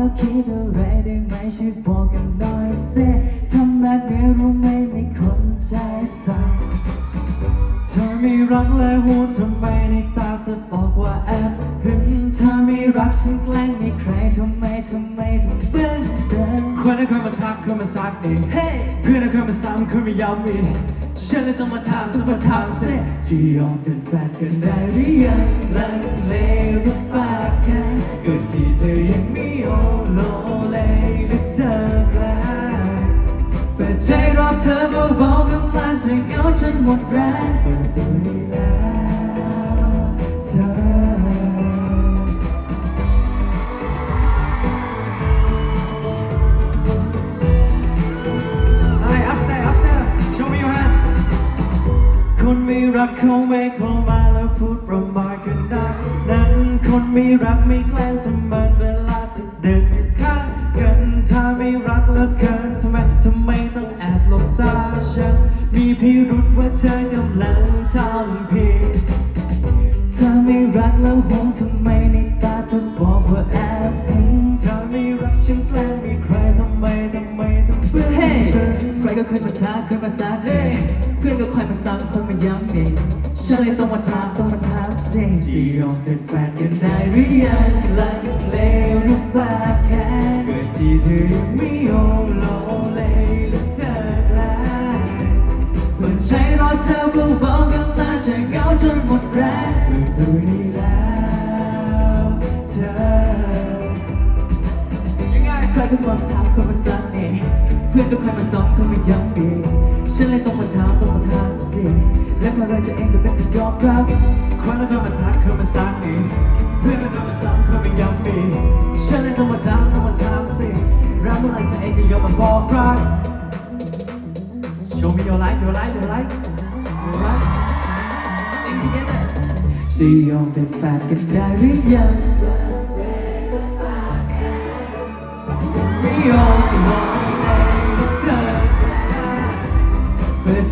แล้วคิดอะไรได้ไหมช่วยบอกกันหน่อยสิทำแบบนี้รู้ไหมไม่คนใจสั่นเธอไม่รักและหูทำไมในตาเธอบอกว่าแอบหึงเธอไม่รักฉันแกล้งไมีใครทำไมทำไมถึงเบื่อเดินคนนั้นเคยมาทักเคยมาซักเองเฮ้เพื่อนนั้นเคยมาซ้ำเคยมาย้ำอีกฉันเลยต้องมาถามต้องมาถามสิจะยอมเป็นแฟนกันได้หรือยังลังเลหรือปากันก็ที่เธอยังไม่ ใจรอเธอเบาๆกำลังจะเหงาจนหมดแรงเปิดตัวเธอไอ้ upstairs upstairs show me your hand คนไม่รักเขาไม่โทรมาแล้วพูดประมาทขนาดนั้นคนไม่รักไม่แกล้งทำมันเวลาจะเดินอยู่ข้างกัน ครก็เคยมาทักเคยมาซักเฮ้ยเพื่อนก็คอยมาซ้ำคนมาย้ำเองฉันเลยต้องมาถามต้องมาถามสิจะยอมเป็นแฟนกันได้หรือยังลัง ต้องมาถามต้องมาถามสิและเมื่อไรจะเองจะเป็นคนยอมรับคนนั้นเคยมาทักเคยมาซักเองเพื่อนนั้นเคยมาซ้ำเคยมาย้ำอีกฉันเลยต้องมาถามต้องมาถามสิรักเมื่อไหรจะเองจะยอมมาบอกรัก Show me your light your light your light your light เองที่เนี้ยจะยอมเป็นแฟนกันได้หรือยังไม่ย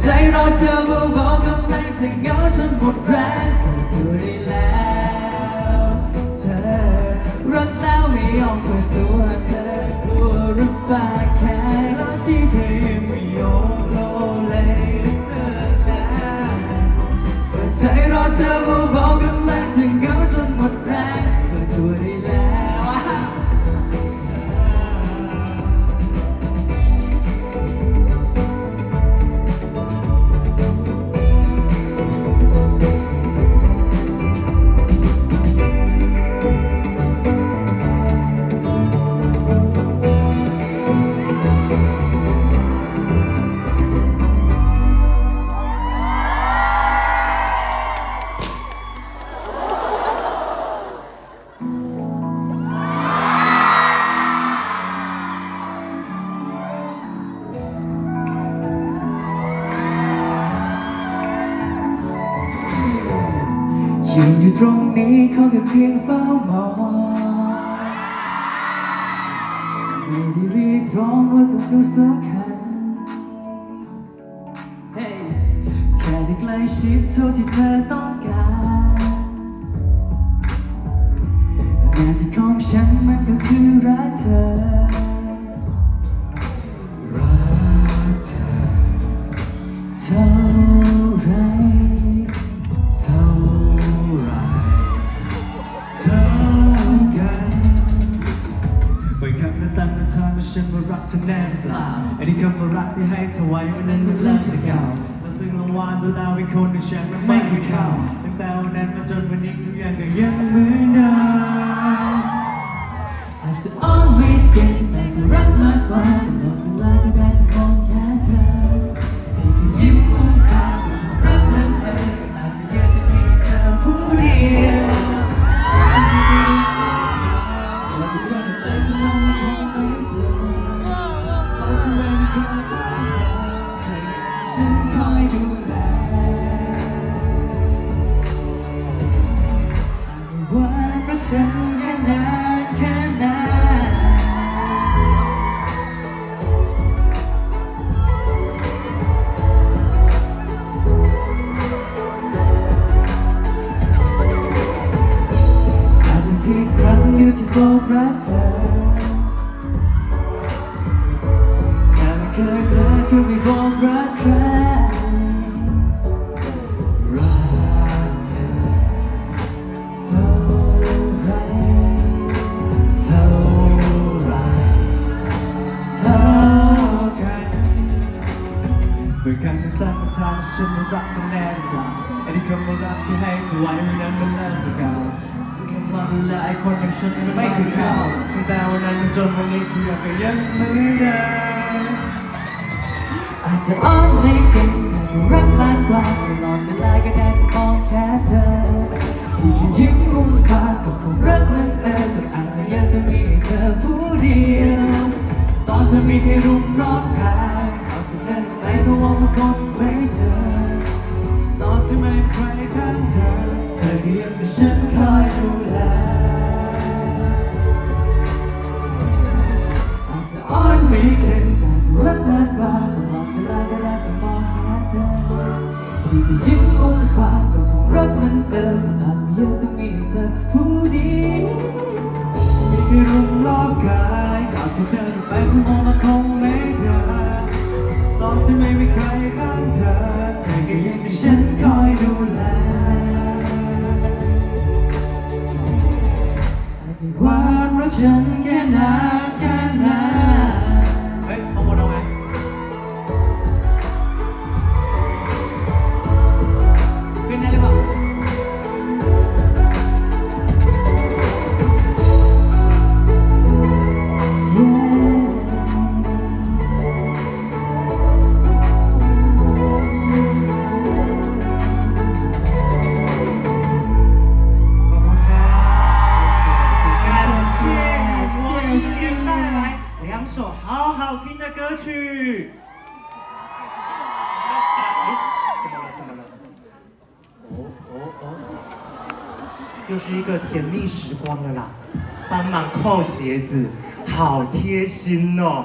ใจรอเธอเบาๆกำลังจะเหงาจนหมดแรงเปิดตัวได้แล้ ยืนอยู่ตรงนี้เขาแค่เพียงเฝ้ามองไม่ได้เรียกร้องว่าต้องดูสำคัญ Hey แค่ได้ใกล้ชิดเท่าที่เธอต้องการหน้าที่ของฉันมันก็คือรักเธอ ครั้นตามนั้นทำถามว่าฉันว่ารักเธอแน่หรือเปล่าไอ้ที่คำว่ารักที่ให้เธอไว้วันนั้นมันเริ่มจะเก่าและซึ่งรางวัลดูแล้วเป็นคนที่ฉันมันไม่เคยเข้าตั้งแต่วันนั้นมาจนวันนี้ทุกอย่างก็ยังเหมือนเดิมอาจจะ always เปลี่ยนแต่ก็รักมากกว่าตลอดเวลาที่ได้มอง วที่บอกรักเธอแค่ไม่เคยเคยจะไม่บอกรักใครรักเธอเท่าไรเท่าไรเท่ากันเมื่อครั้งที่ตั้งคำถามฉันรักเธอแน่หรือเปล่าอันนี้คำว่ารักที่ให้เธอไว้ไม่นั้นมันเริ่มจะเก่าง มาดูแลไอ้คนอย่างฉันไม่คือเขาตั้งแต่วันนั้นจนวันนี้ทุกอย่างก็ยังเหมือนเดิมอาจจะอ้อนไม่เก่งแต่รักมากกว่าตลอดเวลาก็ได้แต่มองแค่เธอ ที่แค่ยิ้มมุมปากก็คงรักมันเองแต่อาจจะยังต้องมีเธอผู้เดียวตอนเธอมีแค่รุมรอบกายเอาเธอเดินไปเพราะว่ามันไม่เจอ ที่ไม่ใครข้างเธอเธอก็ยังเป็นฉันคอยดูแลอาจจะอ่อนไม่เข็งแต่รักมากกว่าตลอดเวลาก็ได้แต่มองแค่เธอที่ยิ้มมุมปากก็คงรักมันเติมอาจไม่เยอะต้ ไม่ว่ารักฉันแค่นานแค่ไหน 又是一个甜蜜时光了啦！帮忙扣鞋子，好贴心哦。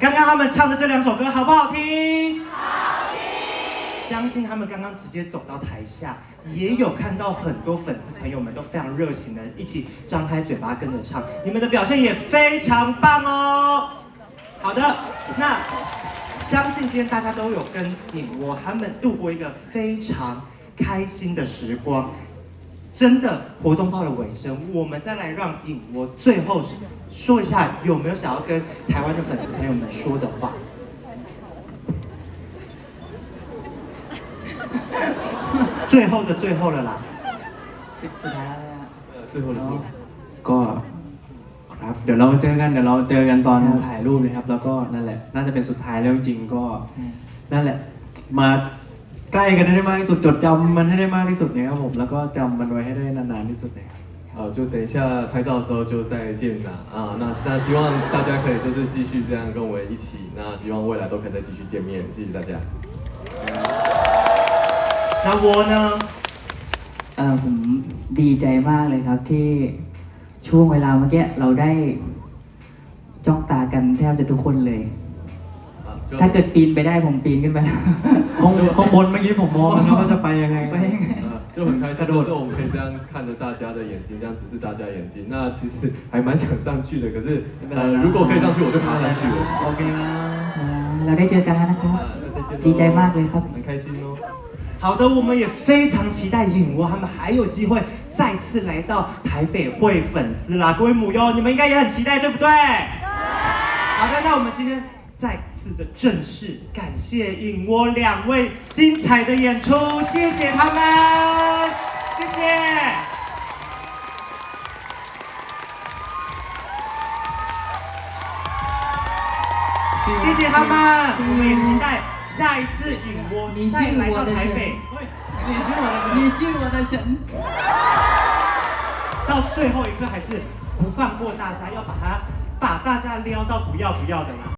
刚刚他们唱的这两首歌好不好听？好听相信他们刚刚直接走到台下，也有看到很多粉丝朋友们都非常热情的一起张开嘴巴跟着唱，你们的表现也非常棒哦。好的，那相信今天大家都有跟影窝他们度过一个非常开心的时光。真的活动到了尾声，我们再来让影窝最后说一下有没有想要跟台湾的粉丝朋友们说的话。最后的最后了啦， สุดท้ายแล้วนะ 最后的最后。 ก็ครับเดี๋ยวเราเจอกันเดี๋ยวเราเจอกันตอน ครับ ถ่ายรูปนะครับ แล้วก็นั่นแหละ น่าจะเป็นสุดท้ายแล้วจริงๆก็ อืม นั่นแหละ มา ใกล้กันให้ได้มากที่สุดจดจำมันให้ได้มากที่สุดนะครับผม แล้วก็จำมันไว้ให้ได้นานๆที่สุดนะครับ 好，就等一下拍照的时候就再见啦啊！那那希望大家可以就是继续这样跟我一起，那希望未来都可以再继续见面，谢谢大家。那我呢？ เออผมดีใจมากเลยครับที่ช่วงเวลาเมื่อกี้เราได้จ้องตากันแทบจะทุกคนเลย 啊，就 ถ้าเกิดปีนไปได้ผมปีนขึ้นไปแล้ว ข้างข้างบนเมื่อกี้ผมมองแล้วว่าจะไปยังไง ไปยังไง 呃就很开心，就是我们可以这样看着大家的眼睛，这样直视大家眼睛。那其实还蛮想上去的，可是呃，如果可以上去，我就爬上去了。 โอเคนะ อ่าเราได้เจอกันแล้วนะครับ 啊，那再见喽 ดีใจมากเลยครับ 很开心哦。好的，我们也非常期待影窝他们还有机会再次来到台北会粉丝啦，各位母优，你们应该也很期待，对不对？好的，那我们今天再 次的正式感谢影窝两位精彩的演出，谢谢他们，谢谢。谢谢他们，我们也期待下一次影窝再来到台北。你是我的你是我的神到最后一刻还是不放过大家，要把他把大家撩到不要不要的啦。